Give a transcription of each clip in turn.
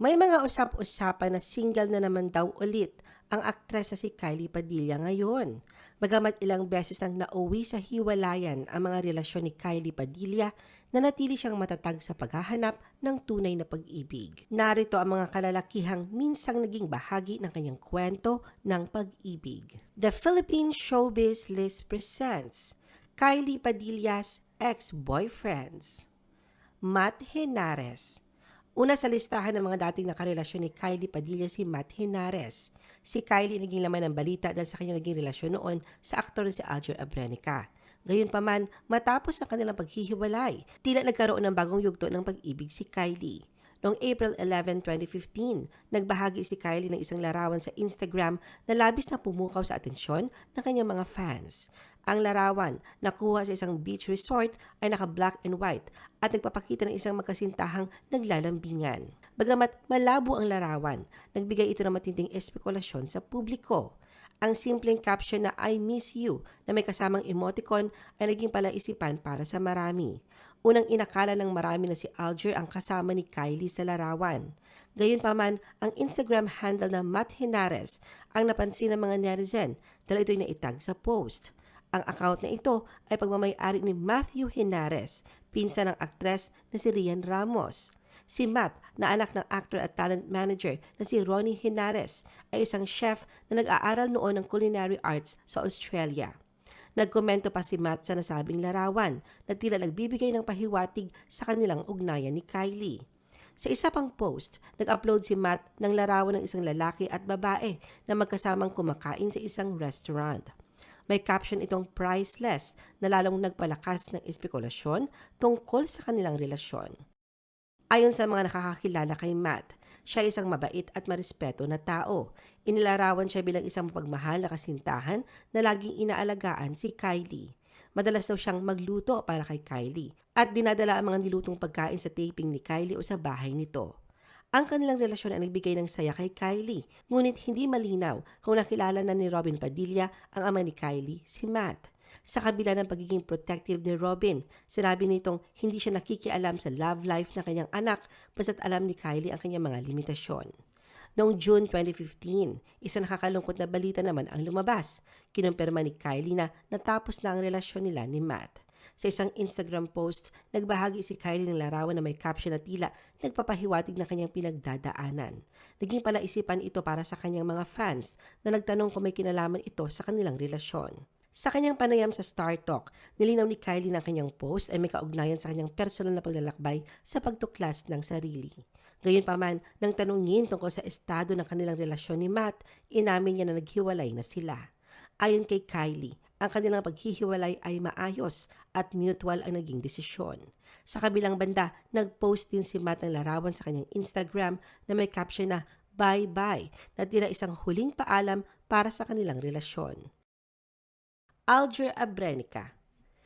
May mga usap-usapan na single na naman daw ulit ang aktres na si Kylie Padilla ngayon. Bagamat ilang beses nang nauwi sa hiwalayan ang mga relasyon ni Kylie Padilla, nanatili siyang matatag sa paghahanap ng tunay na pag-ibig. Narito ang mga kalalakihang minsang naging bahagi ng kanyang kwento ng pag-ibig. The Philippine Showbiz List presents Kylie Padilla's Ex-Boyfriends Matt Henares Una sa listahan ng mga dating nakarelasyon ni Kylie Padilla si Matt Henares. Si Kylie naging laman ng balita dahil sa kanyang naging relasyon noon sa aktor na si Alger Abrenica. Gayunpaman, matapos ang kanilang paghihiwalay, tila nagkaroon ng bagong yugto ng pag-ibig si Kylie. Noong April 11, 2015, nagbahagi si Kylie ng isang larawan sa Instagram na labis na pumukaw sa atensyon ng kanyang mga fans. Ang larawan, nakuha sa isang beach resort, ay naka-black and white at nagpapakita ng isang magkasintahang naglalambingan. Bagamat malabo ang larawan, nagbigay ito ng matinding espekulasyon sa publiko. Ang simpleng caption na I miss you na may kasamang emoticon ay naging palaisipan para sa marami. Unang inakala ng marami na si Alger ang kasama ni Kylie sa larawan. Gayunpaman, ang Instagram handle na Matt Henares ang napansin ng mga netizen dahil ito'y naitag sa post. Ang account na ito ay pagmamayari ni Matthew Henares, pinsan ng aktres na si Rian Ramos. Si Matt, na anak ng actor at talent manager na si Ronnie Henares, ay isang chef na nag-aaral noon ng culinary arts sa Australia. Nagkomento pa si Matt sa nasabing larawan na tila nagbibigay ng pahiwatig sa kanilang ugnayan ni Kylie. Sa isa pang post, nag-upload si Matt ng larawan ng isang lalaki at babae na magkasamang kumakain sa isang restaurant. May caption itong priceless na lalong nagpalakas ng espekulasyon tungkol sa kanilang relasyon. Ayon sa mga nakakakilala kay Matt, siya ay isang mabait at marespeto na tao. Inilarawan siya bilang isang mapagmahal na kasintahan na laging inaalagaan si Kylie. Madalas daw siyang magluto para kay Kylie at dinadala ang mga nilutong pagkain sa taping ni Kylie o sa bahay nito. Ang kanilang relasyon ay nagbigay ng saya kay Kylie, ngunit hindi malinaw kung nakilala na ni Robin Padilla ang ama ni Kylie, si Matt. Sa kabila ng pagiging protective ni Robin, sinabi nitong hindi siya nakikialam sa love life ng kanyang anak basta't alam ni Kylie ang kanyang mga limitasyon. Noong June 2015, isa nakakalungkot na balita naman ang lumabas. Kinumpirma ni Kylie na natapos na ang relasyon nila ni Matt. Sa isang Instagram post, nagbahagi si Kylie ng larawan na may caption na tila nagpapahiwatig na kanyang pinagdadaanan. Naging palaisipan ito para sa kanyang mga fans na nagtanong kung may kinalaman ito sa kanilang relasyon. Sa kanyang panayam sa Star Talk, nilinaw ni Kylie na kanyang post ay may kaugnayan sa kanyang personal na paglalakbay sa pagtuklas ng sarili. Gayunpaman, nang tanungin tungkol sa estado ng kanilang relasyon ni Matt, inamin niya na naghiwalay na sila. Ayon kay Kylie, ang kanilang paghihiwalay ay maayos at mutual ang naging desisyon. Sa kabilang banda, nag-post din si Matt ng larawan sa kanyang Instagram na may caption na bye-bye na tila isang huling paalam para sa kanilang relasyon. Alger Abrenica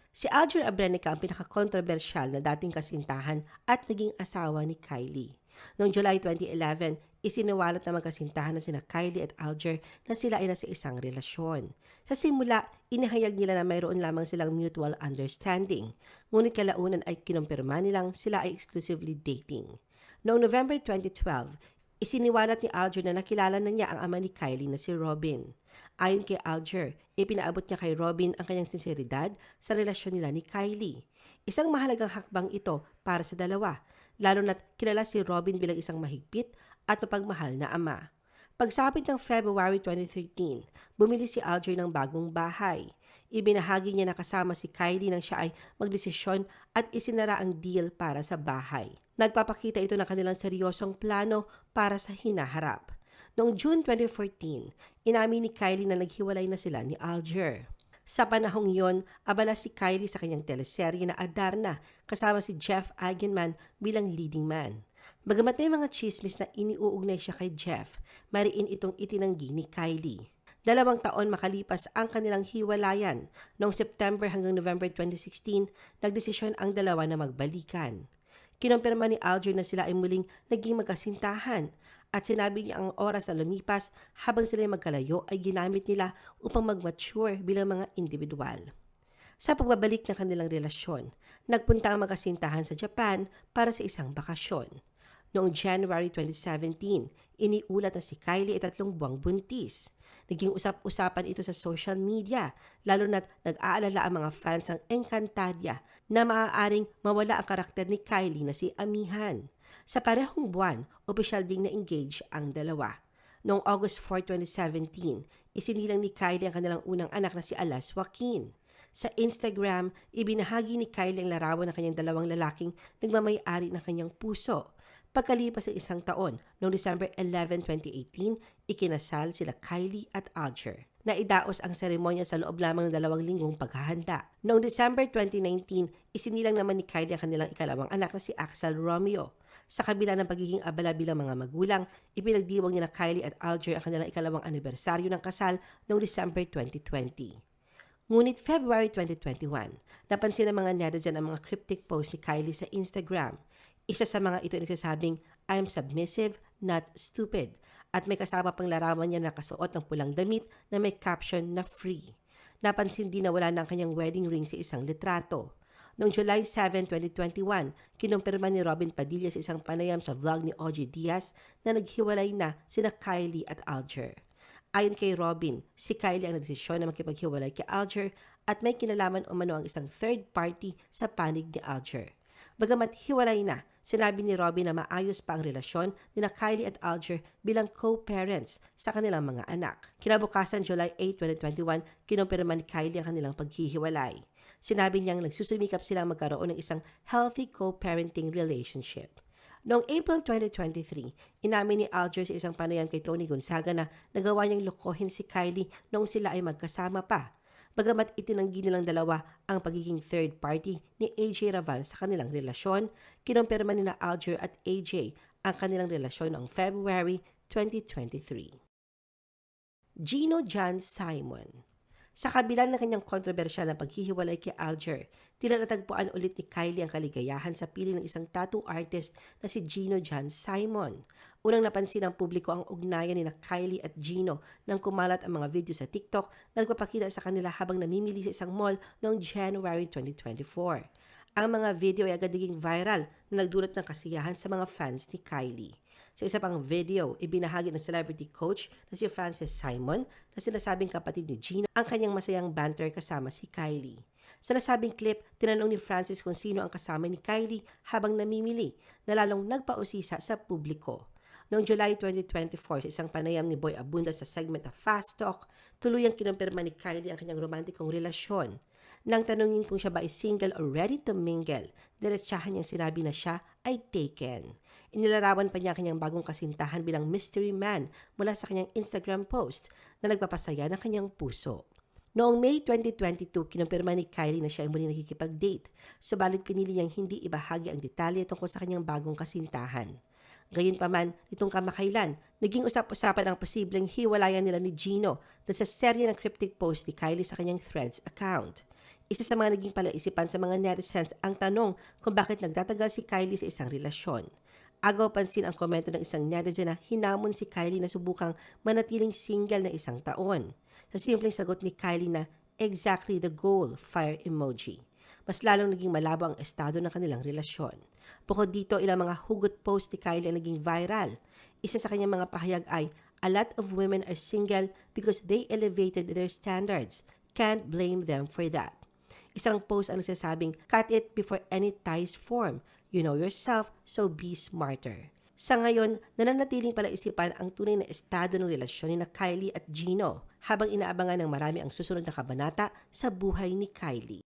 Si Alger Abrenica ang pinaka-controversial na dating kasintahan at naging asawa ni Kylie. Noong July 2011, isiniwalat na magkasintahan na sina Kylie at Alger na sila ay nasa isang relasyon. Sa simula, inihayag nila na mayroon lamang silang mutual understanding. Ngunit kalaunan ay kinumpirma nilang sila ay exclusively dating. Noong November 2012, isiniwalat ni Alger na nakilala na niya ang ama ni Kylie na si Robin. Ayon kay Alger, ipinaabot niya kay Robin ang kanyang sinseridad sa relasyon nila ni Kylie. Isang mahalagang hakbang ito para sa dalawa, lalo na't kilala si Robin bilang isang mahigpit at mapagmahal na ama. Pagsapit ng February 2013, bumili si Alger ng bagong bahay. Ibinahagi niya na kasama si Kylie nang siya ay magdesisyon at isinara ang deal para sa bahay. Nagpapakita ito ng kanilang seryosong plano para sa hinaharap. Noong June 2014, inamin ni Kylie na naghiwalay na sila ni Alger. Sa panahong yon, abala si Kylie sa kanyang teleserye na Adarna kasama si Jeff Eigenman bilang leading man. Bagamat may mga chismis na iniuugnay siya kay Jeff, mariin itong itinanggi ni Kylie. Dalawang taon makalipas ang kanilang hiwalayan. Noong September hanggang November 2016, nagdesisyon ang dalawa na magbalikan. Kinumpirma ni Alger na sila ay muling naging magkasintahan at sinabi niya ang oras na lumipas habang sila magkalayo ay ginamit nila upang mag-mature bilang mga individual. Sa pagbabalik ng kanilang relasyon, nagpunta ang magkasintahan sa Japan para sa isang bakasyon. Noong January 2017, iniulat na si Kylie ay tatlong buwang buntis. Naging usap-usapan ito sa social media, lalo na't nag-aalala ang mga fans ng Encantadia na maaaring mawala ang karakter ni Kylie na si Amihan. Sa parehong buwan, opisyal ding na-engage ang dalawa. Noong August 4, 2017, isinilang ni Kylie ang kanilang unang anak na si Alas Joaquin. Sa Instagram, ibinahagi ni Kylie ang larawan ng kanyang dalawang lalaking nagmamayari ng kanyang puso. Pagkalipas ng isang taon, noong December 11, 2018, ikinasal sila Kylie at Alger. Naidaos ang seremonya sa loob lamang ng dalawang linggong paghahanda. Noong December 2019, isinilang naman ni Kylie ang kanilang ikalawang anak na si Axel Romeo. Sa kabila ng pagiging abala bilang mga magulang, ipinagdiwang nila Kylie at Alger ang kanilang ikalawang anibersaryo ng kasal noong December 2020. Ngunit February 2021, napansin ng mga netizen ang mga cryptic post ni Kylie sa Instagram. Isa sa mga ito ay nagsasabing, I am submissive, not stupid. At may kasama pang larawan niya na nakasuot ng pulang damit na may caption na free. Napansin din na wala ang kanyang wedding ring sa isang litrato. Noong July 7, 2021, kinumpirma ni Robin Padilla sa isang panayam sa vlog ni OG Diaz na naghiwalay na sina Kylie at Alger. Ayon kay Robin, si Kylie ang nagdesisyon na makipaghiwalay kay Alger at may kinalaman umano ang isang third party sa panig ni Alger. Bagamat hiwalay na, sinabi ni Robin na maayos pa ang relasyon ni na Kylie at Alger bilang co-parents sa kanilang mga anak. Kinabukasan July 8, 2021, kinumpirma ni Kylie ang kanilang paghihiwalay. Sinabi niyang nagsusumikap silang magkaroon ng isang healthy co-parenting relationship. Noong April 2023, inamin ni Alger sa isang panayam kay Tony Gonzaga na nagawa niyang lokohin si Kylie noong sila ay magkasama pa. Bagamat itinanggi nilang dalawa ang pagiging third party ni AJ Raval sa kanilang relasyon, kinumpirma ni na Alger at AJ ang kanilang relasyon noong February 2023. Gino John Simon sa kabila ng kanyang kontrobersyal na paghihiwalay kay Alger, tila natagpuan ulit ni Kylie ang kaligayahan sa piling ng isang tattoo artist na si Gino John Simon. Unang napansin ng publiko ang ugnayan ni na Kylie at Gino nang kumalat ang mga video sa TikTok na nagpapakita sa kanila habang namimili sa isang mall noong January 2024. Ang mga video ay agad naging viral na nagdulot ng kasiyahan sa mga fans ni Kylie. Sa isa pang video, ibinahagi ng celebrity coach na si Frances Simon na sinasabing kapatid ni Gina ang kanyang masayang banter kasama si Kylie. Sa nasabing clip, tinanong ni Francis kung sino ang kasama ni Kylie habang namimili na lalong nagpausisa sa publiko. Noong July 2024, sa isang panayam ni Boy Abunda sa segment na Fast Talk, tuluyang kinumpirma ni Kylie ang kanyang romantikong relasyon. Nang tanungin kung siya ba ay single or ready to mingle, diretsahan niyang sinabi na siya ay taken. Inilarawan pa niya kanyang bagong kasintahan bilang mystery man mula sa kanyang Instagram post na nagpapasaya ng kanyang puso. Noong May 2022, kinumpirma ni Kylie na siya ay muli nakikipag-date, subalit pinili niyang hindi ibahagi ang detalye tungkol sa kanyang bagong kasintahan. Gayunpaman, itong kamakailan, naging usap-usapan ang posibleng hiwalayan nila ni Gino dahil sa serye ng cryptic post ni Kylie sa kanyang Threads account. Isa sa mga naging palaisipan sa mga netizens ang tanong kung bakit nagtatagal si Kylie sa isang relasyon. Agaw pansin ang komento ng isang netizen na hinamon si Kylie na subukang manatiling single na isang taon. Sa simpleng sagot ni Kylie na, exactly the goal, fire emoji. Mas lalong naging malabo ang estado ng kanilang relasyon. Bukod dito, ilang mga hugot post ni Kylie ang naging viral. Isa sa kanyang mga pahayag ay, A lot of women are single because they elevated their standards. Can't blame them for that. Isang post ang nagsasabing, cut it before any ties form. You know yourself, so be smarter. Sa ngayon, nananatiling pala isipan ang tunay na estado ng relasyon ni na Kylie at Gino habang inaabangan ng marami ang susunod na kabanata sa buhay ni Kylie.